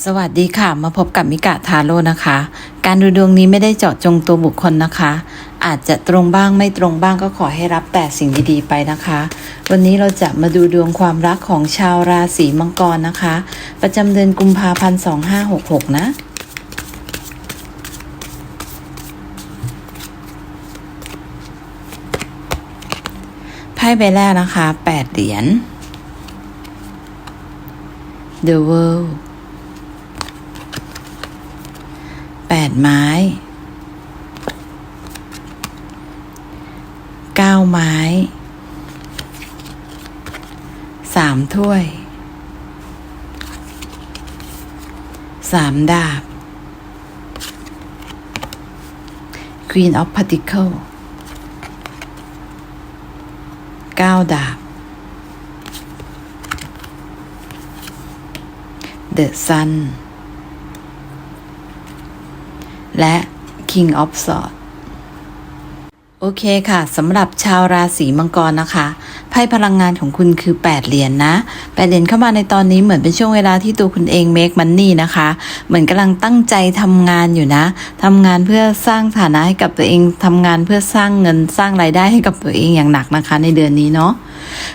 สวัสดีค่ะ มาพบกับมิกะทาโร่นะคะ การดูดวงนี้ไม่ได้เจาะจงตัวบุคคลนะคะ อาจจะตรงบ้างไม่ตรงบ้างก็ขอให้รับแต่สิ่งดีๆไปนะคะ วันนี้เราจะมาดูดวงความรักของชาวราศีมังกรนะคะ ประจำเดือนกุมภาพันธ์2566 นะไพ่ใบแรกนะคะ 8 เหรียญ The World แปดไม้เก้าไม้สามถ้วยสามดาบ Queen of Pentacle เก้าดาบ The Sun และ King of Swords โอเคค่ะสำหรับชาวราศีมังกรนะคะไพ่พลังงานของคุณคือ 8 เหรียญนนะ8เหรียญเข้ามาในตอนนี้เหมือนเป็นช่วงเวลาที่ตัวคุณเอง make money นะคะ เหมือนกำลังตั้งใจทำงานอยู่นะทำงานเพื่อสร้างฐานะให้กับตัวเองทำงานเพื่อสร้างเงินสร้างรายได้ให้กับตัวเองอย่างหนักนะคะ ในเดือนนี้เนาะ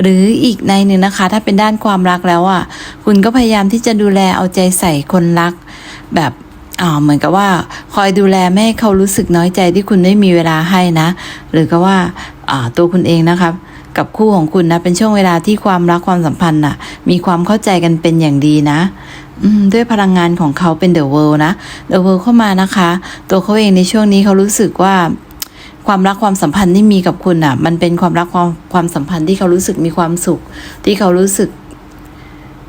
หรืออีกในหนึ่งนะคะ ถ้าเป็นด้านความรักแล้วอะคุณก็พยายามที่จะดูแลเอาใจใส่คนรักแบบ เหมือนกับว่าคอยดูแลไม่ให้เขารู้สึกน้อยใจที่คุณไม่มีเวลาให้นะ หรือก็ว่าตัวคุณเองนะครับ กับคู่ของคุณนะเป็นช่วงเวลาที่ความรักความสัมพันธ์น่ะ มีความเข้าใจกันเป็นอย่างดีนะด้วยพลังงานของเขาเป็นเดอะเวิลด์นะเดอะเวิลด์เข้ามานะคะ ตัวเขาเองในช่วงนี้เขารู้สึกว่าความรักความสัมพันธ์ที่มีกับคุณอะ มันเป็นความรักความความสัมพันธ์ที่เขารู้สึกมีความสุข ที่เขารู้สึก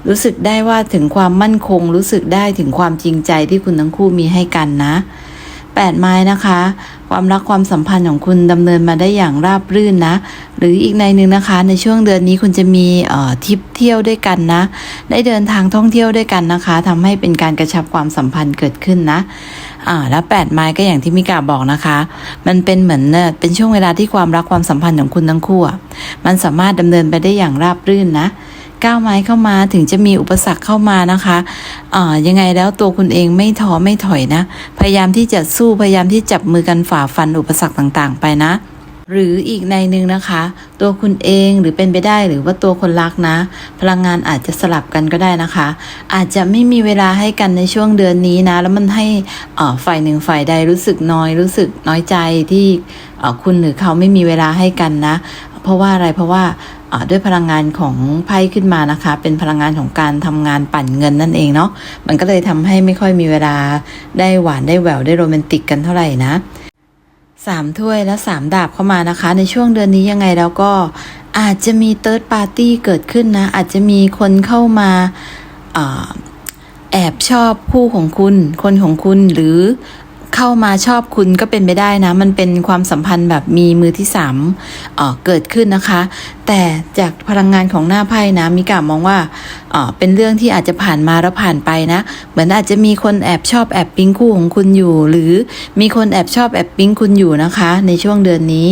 รู้สึกได้ว่าถึงความมั่นคง รู้สึกได้ถึงความจริงใจที่คุณทั้งคู่มีให้กันนะแปดไม้นะคะ ความรักความสัมพันธ์ของคุณดำเนินมาได้อย่างราบรื่นนะ หรืออีกในหนึ่งนะคะ ในช่วงเดือนนี้คุณจะมีเอ่อทริปเที่ยวด้วยกันนะ ได้เดินทางท่องเที่ยวด้วยกันนะคะทำให้เป็นการกระชับความสัมพันธ์เกิดขึ้นนะอ่าแล้วแปดไม้ก็อย่างที่มิกาบอกนะคะ มันเป็นเหมือนเนี่ยเป็นช่วงเวลาที่ความรักความสัมพันธ์ของคุณทั้งคู่มันสามารถดำเนินไปได้อย่างราบรื่นนะ ก้าวไม้เข้ามาถึงจะมีอุปสรรคเข้ามานะคะอ่ายังไงแล้วตัวคุณเองไม่ท้อไม่ถอยนะ พยายามที่จะสู้พยายามที่จับมือกันฝ่าฟันอุปสรรคต่างๆ ไปนะ หรืออีกในหนึ่งนะคะ ตัวคุณเองหรือเป็นไปได้หรือว่าตัวคนรักนะ พลังงานอาจจะสลับกันก็ได้นะคะ อาจจะไม่มีเวลาให้กันในช่วงเดือนนี้นะ แล้วมันให้อ่อฝ่ายหนึ่งฝ่ายใดรู้สึกน้อย รู้สึกน้อยใจที่อ่อคุณหรือเขาไม่มีเวลาให้กันนะ ราะว่าอะไรเพราะว่าด้วยพลังงานของไพ่ขึ้นมานะคะ เป็นพลังงานของการทำงานปั่นเงินนั่นเองเนาะมันก็เลยทำให้ไม่ค่อยมีเวลาได้หวานได้แหววได้โรแมนติกกันเท่าไหร่นะสามถ้วยและสามดาบเข้ามานะคะ ในช่วงเดือนนี้ยังไงแล้วก็อาจจะมีเติร์ดปาร์ตี้เกิดขึ้นนะ อาจจะมีคนเข้ามาอาแอบชอบคู่ของคุณ คนของคุณหรือ เข้ามาชอบคุณก็เป็นไปได้นะ มันเป็นความสัมพันธ์แบบมีมือที่สามเออเกิดขึ้นนะคะ แต่จากพลังงานของหน้าไพ่นะมิกามองว่าเออเป็นเรื่องที่อาจจะผ่านมาแล้วผ่านไปนะ เหมือนอาจจะมีคนแอบชอบแอบปิ๊งคู่ของคุณอยู่ หรือมีคนแอบชอบแอบปิ๊งคุณอยู่นะคะ ในช่วงเดือนนี้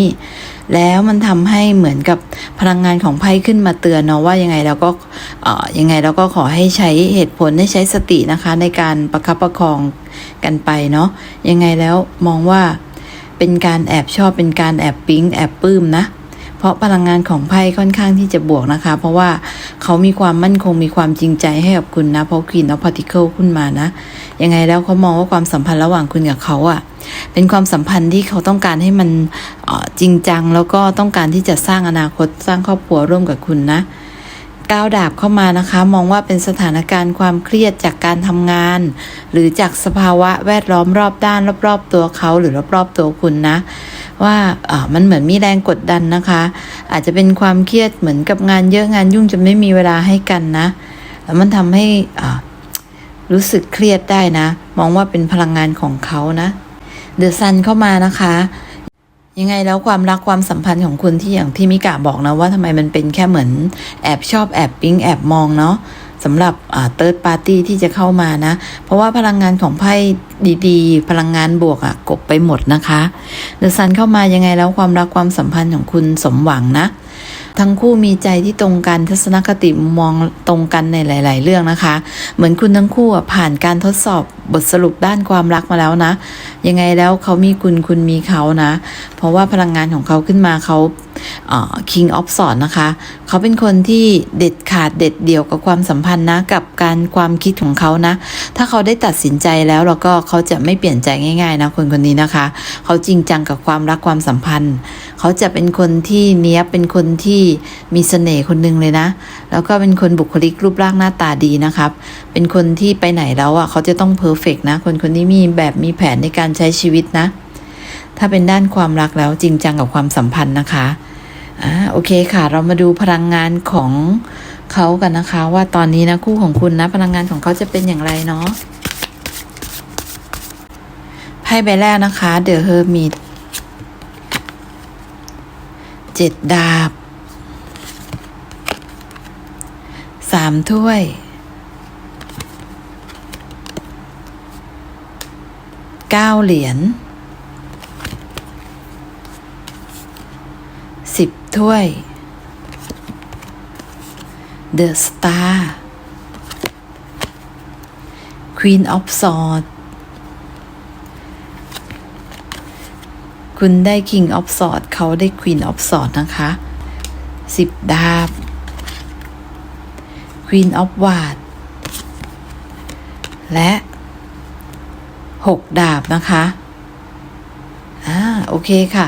แล้วมันทำให้เหมือนกับพลังงานของไพ่ขึ้นมาเตือนเนาะว่ายังไงเราก็เอ่อยังไงเราก็ขอให้ใช้เหตุผลให้ใช้สตินะคะ ในการประคับประคองกันไปเนาะยังไงแล้วมองว่าเป็นการแอบชอบเป็นการแอบปิ๊งแอบปลื้มนะ เพราะพลังงานของไพ่ค่อนข้างที่จะบวกนะคะ เพราะว่าเขามีความมั่นคงมีความจริงใจให้กับคุณนะ เพราะ Queen of Particle ขึ้นมานะ ยังไงแล้วเขามองว่าความสัมพันธ์ระหว่างคุณกับเขาอะ่ะ เป็นความสัมพันธ์ที่เขาต้องการให้มันจริงจัง แล้วก็ต้องการที่จะสร้างอนาคตสร้างครอบครัวร่วมกับคุณนะก้าวดาบเข้ามานะคะ มองว่าเป็นสถานการณ์ความเครียดจากการทำงาน หรือจากสภาวะแวดล้อมรอบด้านรอบๆตัวเขาหรือรอบๆตัวคุณนะ ว่าอ่ามันเหมือนมีแรงกดดันนะคะ อาจจะเป็นความเครียดเหมือนกับงานเยอะงานยุ่งจนไม่มีเวลาให้กันนะ แล้วมันทำให้อารู้สึกเครียดได้นะ มองว่าเป็นพลังงานของเขานะเดอะซันเข้ามานะคะยังไงแล้วความรักความสัมพันธ์ของคุณที่อย่างที่มิกะบอกนะว่าทำไมมันเป็นแค่เหมือนแอบชอบแอบปิ๊งแอบมองเนาะ สำหรับเติร์ดปาร์ตี้ที่จะเข้ามานะ เพราะว่าพลังงานของไพ่ดีๆ พลังงานบวกอะกบไปหมดนะคะเดอะซันเข้ามายังไงแล้วความรักความสัมพันธ์ของคุณสมหวังนะ ทั้งคู่มีใจที่ตรงกันทัศนคติมุมมองตรงกันในหลาย ๆ เรื่องนะคะ เหมือนคุณทั้งคู่อะผ่านการทดสอบบทสรุปด้านความรักมาแล้วนะ ยังไงแล้วเขามีคุณคุณมีเขานะ เพราะว่าพลังงานของเขาขึ้นมาเขา King of s w o r นะคะ เขาเป็นคนที่เด็ดขาดเด็ดเดี่ยวกับความสัมพันธ์นะ กับการความคิดของเขานะ ถ้าเขาได้ตัดสินใจแล้วแล้วก็เขาจะไม่เปลี่ยนใจง่ายๆนะคนคนนี้นะคะ เขาจริงจังกับความรักความสัมพันธ์ เขาจะเป็นคนที่เนี้ยเป็นคนที่มีเสน่ห์คนหนึ่งเลยนะ แล้วก็เป็นคนบุคลิกรูปร่างหน้าตาดีนะครับ เป็นคนที่ไปไหนแล้วอะเขาจะต้องเพอร์เฟกนะ คนคนนี้มีแบบมีแผนในการใช้ชีวิตนะ ถ้าเป็นด้านความรักแล้วจริงจังกับความสัมพันธ์นะคะ อ่าโอเคค่ะ เรามาดูพลังงานของเขากันนะคะ ว่าตอนนี้นะคู่ของคุณนะ พลังงานของเขาจะเป็นอย่างไรเนาะไพ่ใบแรกนะคะ The Hermit เจ็ดดาบสามถ้วยเก้าเหรียญ สิบ ถ้วย The Star Queen of Swords คุณได้ King of Swords เขาได้ Queen of Swords นะคะสิบดาบ Queen of Wands และหกดาบนะคะ อ่า โอเคค่ะ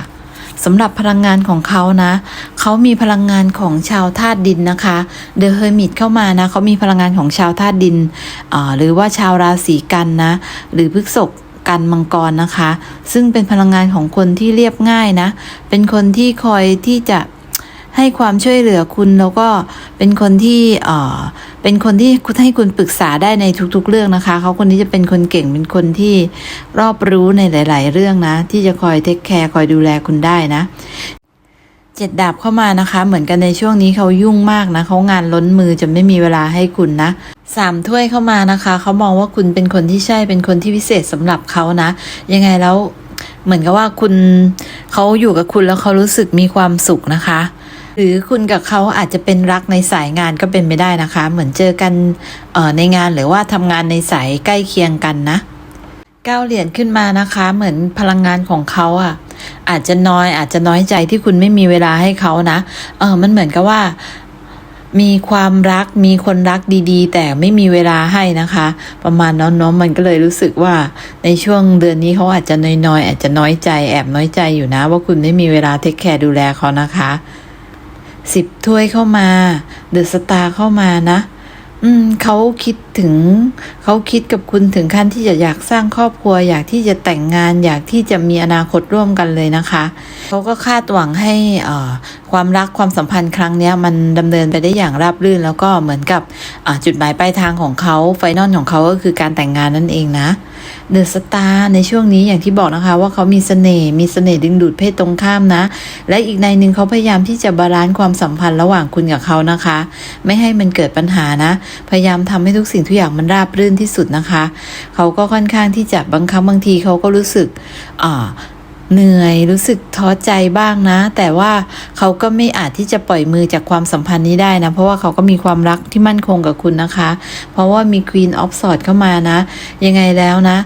สำหรับพลังงานของเขานะเขามีพลังงานของชาวธาตุดินนะคะ เดอะเฮอร์มิตเข้ามานะเขามีพลังงานของชาวธาตุดินหรือว่าชาวราศีกันนะ หรือพฤกษกกันมังกรนะคะ ซึ่งเป็นพลังงานของคนที่เรียบง่ายนะ เป็นคนที่คอยที่จะ ให้ความช่วยเหลือคุณแล้วก็เป็นคนที่เอ่อเป็นคนที่คุณให้คุณปรึกษาได้ในทุก ๆ เรื่องนะคะเขาคนนี้จะเป็นคนเก่งเป็นคนที่รอบรู้ในหลาย ๆ เรื่องนะ ที่จะคอยเทคแคร์คอยดูแลคุณได้นะเจ็ดดาบเข้ามานะคะ เหมือนกันในช่วงนี้เขายุ่งมากนะเขางานล้นมือจะไม่มีเวลาให้คุณนะสามถ้วยเข้ามานะคะเขามองว่าคุณเป็นคนที่ใช่เป็นคนที่พิเศษสำหรับเขานะ ยังไงแล้วเหมือนกับว่าคุณเขาอยู่กับคุณแล้วเขารู้สึกมีความสุขนะคะ หรือคุณกับเขาอาจจะเป็นรักในสายงานก็เป็นไม่ได้นะคะ เหมือนเจอกันออในงานหรือว่าทำงานในสายใกล้เคียงกันนะก้าวเหรียญขึ้นมานะคะ เหมือนพลังงานของเขาอะ อาจจะน้อยอาจจะน้อยใจที่คุณไม่มีเวลาให้เขานะ เออมันเหมือนกับว่า มีความรักมีคนรักดีๆ แต่ไม่มีเวลาให้นะคะ ประมาณนั้นเนาะมันก็เลยรู้สึกว่า ในช่วงเดือนนี้เขาอาจจะน้อยๆอาจจะน้อยใจแอบน้อยใจอยู่นะ ว่าคุณไม่มีเวลาเทคแคร์ดูแลเขานะคะ สิบถ้วยเข้ามา เดอะสตาร์เข้ามานะ อืมเขาคิดถึง เขาคิดกับคุณถึงขั้นที่จะอยากสร้างครอบครัว อยากที่จะแต่งงาน อยากที่จะมีอนาคตร่วมกันเลยนะคะ เขาก็คาดหวังให้อ่ความรักความสัมพันธ์ครั้งนี้มันดำเนินไปได้อย่างราบรื่น แล้วก็เหมือนกับอ่าจุดหมายปลายทางของเขาไฟนอลของเขาก็คือการแต่งงานนั่นเองนะ เดอะสตาร์ในช่วงนี้อย่างที่บอกนะคะ ว่าเขามีเสน่ห์มีเสน่ห์ดึงดูดเพศตรงข้ามนะ และอีกในหนึ่งเขาพยายามที่จะบาลานซ์ความสัมพันธ์ระหว่างคุณกับเขานะคะ ไม่ให้มันเกิดปัญหานะ พยายามทำให้ทุกสิ่งทุกอย่างมันราบรื่นที่สุดนะคะ เขาก็ค่อนข้างที่จะบางครั้งบางทีเขาก็รู้สึกอ่า เหนื่อยรู้สึกท้อใจบ้างนะ แต่ว่าเขาก็ไม่อาจที่จะปล่อยมือจากความสัมพันธ์นี้ได้นะ เพราะว่าเขาก็มีความรักที่มั่นคงกับคุณนะคะ เพราะว่ามี Queen of Swords เข้ามานะ ยังไงแล้วนะ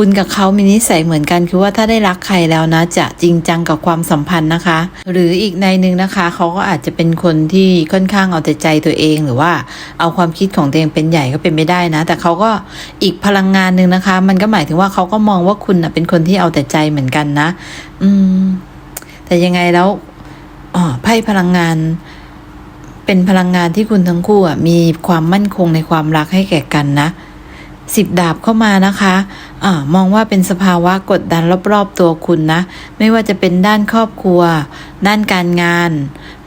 คุณกับเขามีนิสัยเหมือนกัน คือว่าถ้าได้รักใครแล้วนะ จะจริงจังกับความสัมพันธ์นะคะ หรืออีกในหนึ่งนะคะเขาก็อาจจะเป็นคนที่ค่อนข้างเอาแต่ใจตัวเองหรือว่าเอาความคิดของตัวเองเป็นใหญ่ก็เป็นไม่ได้นะ แต่เขาก็อีกพลังงานหนึ่งนะคะ มันก็หมายถึงว่าเขาก็มองว่าคุณนะเป็นคนที่เอาแต่ใจเหมือนกันนะ อืม แต่ยังไงแล้วอ๋อไพ่พลังงานเป็นพลังงานที่คุณทั้งคู่มีความมั่นคงในความรักให้แก่กันนะ สิบดาบเข้ามานะคะอมองว่าเป็นสภาวะกดดันรอบๆตัวคุณนะ ไม่ว่าจะเป็นด้านครอบครัว ด้านการงาน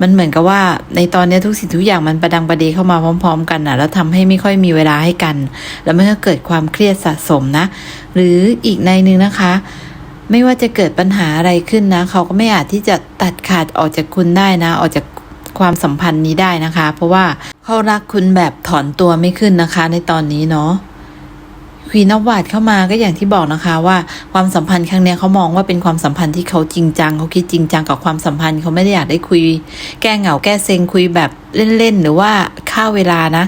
มันเหมือนกับว่าในตอนนี้ทุกสิ่งทุกอย่างมันประดังประเดเข้ามาพร้อม ๆ กันนะแล้วทำให้ไม่ค่อยมีเวลาให้กัน แล้วมันก็เกิดความเครียดสะสมนะ หรืออีกในหนึ่งนะคะไม่ว่าจะเกิดปัญหาอะไรขึ้นนะ เขาก็ไม่อาจที่จะตัดขาดออกจากคุณได้นะ ออกจากความสัมพันธ์นี้ได้นะคะ เพราะว่าเขารักคุณแบบถอนตัวไม่ขึ้นนะคะ ในตอนนี้เนาะ ควีนอฟวาดเข้ามาก็อย่างที่บอกนะคะว่าความสัมพันธ์ครั้งนี้เขามองว่าเป็นความสัมพันธ์ที่เขาจริงจังเขาคิดจริงจังกับความสัมพันธ์เขาไม่ได้อยากได้คุย แก้เหงาแก้เซ็งคุยแบบเล่นๆหรือว่าฆ่าเวลานะ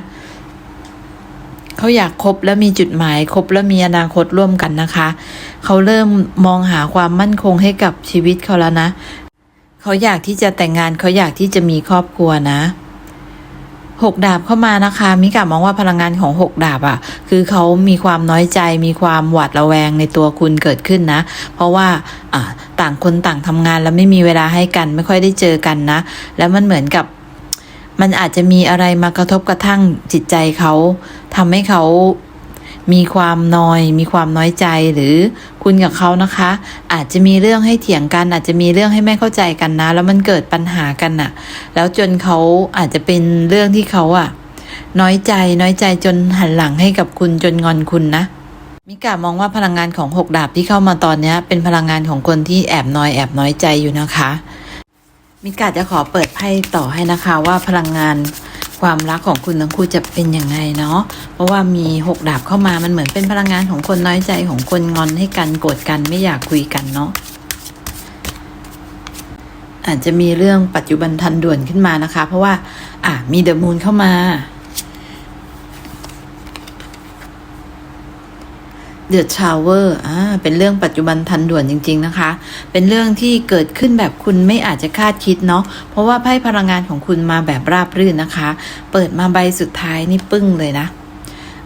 เขาอยากคบแล้วมีจุดหมายคบแล้วมีอนาคตร่วมกันนะคะ เขาเริ่มมองหาความมั่นคงให้กับชีวิตเขาแล้วนะ เขาอยากที่จะแต่งงานเขาอยากที่จะมีครอบครัวนะ หกดาบเข้ามานะคะ มิกะมองว่าพลังงานของหกดาบอะ่ะ คือเขามีความน้อยใจ มีความหวาดระแวงในตัวคุณเกิดขึ้นนะ เพราะว่าอ่าต่างคนต่างทำงานแล้วไม่มีเวลาให้กัน ไม่ค่อยได้เจอกันนะ แล้วมันเหมือนกับมันอาจจะมีอะไรมากระทบกระทั่งจิตใจเขาทำให้เขา มีความนอยมีความน้อยใจหรือคุณกับเขานะคะ อาจจะมีเรื่องให้เถียงกัน อาจจะมีเรื่องให้ไม่เข้าใจกันนะ แล้วมันเกิดปัญหากันน่ะแล้วจนเขาอาจจะเป็นเรื่องที่เขาอะน้อยใจน้อยใจจนหันหลังให้กับคุณจนงอนคุณนะมิกามองว่าพลังงานของหกดาบที่เข้ามาตอนนี้เป็นพลังงานของคนที่แอบน้อยแอบน้อยใจอยู่นะคะ มิกาจะขอเปิดไพ่ต่อให้นะคะว่าพลังงาน ความรักของคุณทั้งคู่จะเป็นยังไงเนาะเพราะว่ามีหกดาบเข้ามามันเหมือนเป็นพลังงานของคนน้อยใจของคนงอนให้กันโกรธกันไม่อยากคุยกันเนาะอาจจะมีเรื่องปัจจุบันทันด่วนขึ้นมานะคะ เพราะว่าอะมีเดอะมูนเข้ามา เดือดชาวเวอร์อ่าเป็นเรื่องปัจจุบันทันด่วนจริง ๆนะคะ เป็นเรื่องที่เกิดขึ้นแบบคุณไม่อาจจะคาดคิดเนาะ เพราะว่าไพ่พลังงานของคุณมาแบบราบรื่นนะคะ เปิดมาใบสุดท้ายนี่ปึ้งเลยนะ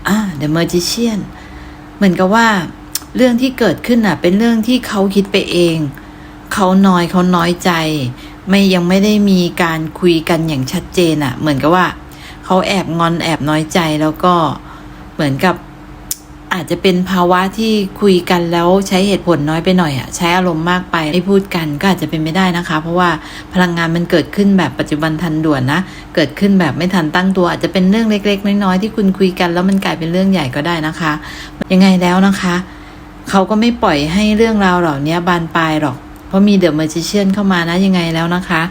อ่า The Magician เหมือนกับว่าเรื่องที่เกิดขึ้นอะ เป็นเรื่องที่เขาคิดไปเอง เขาน้อยเขาน้อยใจ ไม่ยังไม่ได้มีการคุยกันอย่างชัดเจนอะ เหมือนกับว่า เขาแอบงอนแอบน้อยใจแล้วก็เหมือนกับ อาจจะเป็นภาวะที่คุยกันแล้วใช้เหตุผลน้อยไปหน่อยอะใช้อารมณ์มากไปไม่พูดกันก็อาจจะเป็นไม่ได้นะคะ เพราะว่าพลังงานมันเกิดขึ้นแบบปัจจุบันทันด่วนนะ เกิดขึ้นแบบไม่ทันตั้งตัว อาจจะเป็นเรื่องเล็ก ๆ น้อยๆที่คุณคุยกัน แล้วมันกลายเป็นเรื่องใหญ่ก็ได้นะคะ ยังไงแล้วนะคะเขาก็ไม่ปล่อยให้เรื่องราวเหล่านี้บานปลายหรอก เพราะมีเดอะเมจิเชียนเข้ามานะยังไงแล้วนะคะ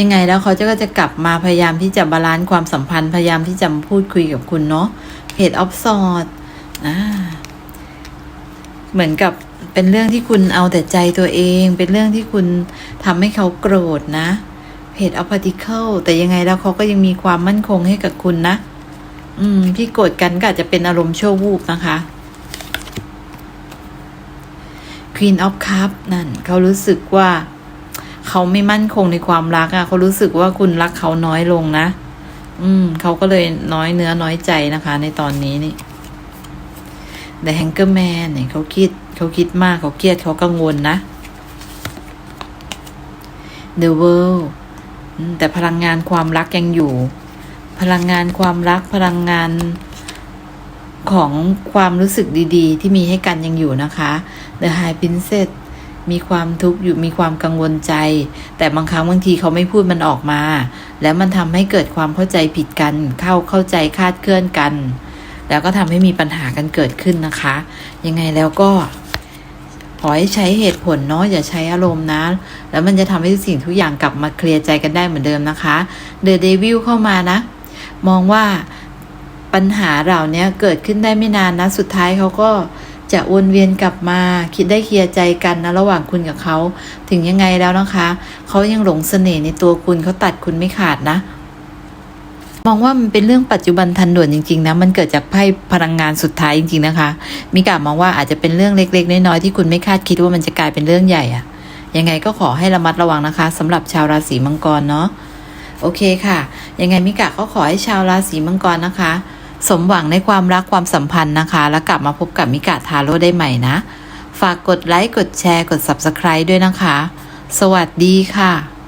ยังไงแล้วเขาจะก็จะกลับมาพยายามที่จะบาลานซ์ความสัมพันธ์พยายามที่จะพูดคุยกับคุณเนาะเพจออฟซอด เหมือนกับเป็นเรื่องที่คุณเอาแต่ใจตัวเอง เป็นเรื่องที่คุณทำให้เขาโกรธนะ เพจอ p พ r t i c l e แต่ยังไงแล้วเขาก็ยังมีความมั่นคงให้กับคุณนะ อืม ที่โกรธกันก็อาจจะเป็นอารมณ์ชั่ววูบนะคะ Queen of Cup นั่นเขารู้สึกว่าเขาไม่มั่นคงในความรักอะเขารู้สึกว่าคุณรักเขาน้อยลงนะ อืมเขาก็เลยน้อยเนื้อน้อยใจนะคะ ในตอนนี้นี่ แต่แฮงเกอร์แมนเนี่ยเขาคิดเขาคิดมากเขาเครียดเขากังวลนะ The World แต่พลังงานความรักยังอยู่ พลังงานความรักพลังงานของความรู้สึกดีๆ ที่มีให้กันยังอยู่นะคะ The High Princess มีความทุกข์อยู่มีความกังวลใจ แต่บางครั้งบางทีเขาไม่พูดมันออกมา แล้วมันทำให้เกิดความเข้าใจผิดกัน เข้าเข้าใจคาดเคลื่อนกัน แล้วก็ทำให้มีปัญหากันเกิดขึ้นนะคะ ยังไงแล้วก็ขอให้ใช้เหตุผลเนาะอย่าใช้อารมณ์นะ แล้วมันจะทำให้สิ่งทุกอย่างกลับมาเคลียร์ใจกันได้เหมือนเดิมนะคะเดอะเดวิลเข้ามานะ มองว่าปัญหาเหล่านี้เกิดขึ้นได้ไม่นานนะ สุดท้ายเขาก็จะวนเวียนกลับมา คิดได้เคลียร์ใจกันนะ ระหว่างคุณกับเขา ถึงยังไงแล้วนะคะ เขายังหลงเสน่ห์ในตัวคุณเขาตัดคุณไม่ขาดนะ มองว่ามันเป็นเรื่องปัจจุบันทันด่วนจริงๆนะมันเกิดจากไพ่พลังงานสุดท้ายจริงๆนะคะมิกามองว่าอาจจะเป็นเรื่องเล็กๆน้อยๆที่คุณไม่คาดคิดว่ามันจะกลายเป็นเรื่องใหญ่อะยังไงก็ขอให้ระมัดระวังนะคะสำหรับชาวราศีมังกรเนาะโอเคค่ะ ยังไงมิกะก็ขอให้ชาวราศีมังกรนะคะ สมหวังในความรักความสัมพันธ์นะคะ แล้วกลับมาพบกับมิกะทาโร่ได้ใหม่นะ ฝากกดไลค์กดแชร์กด Subscribe ด้วยนะคะ สวัสดีค่ะ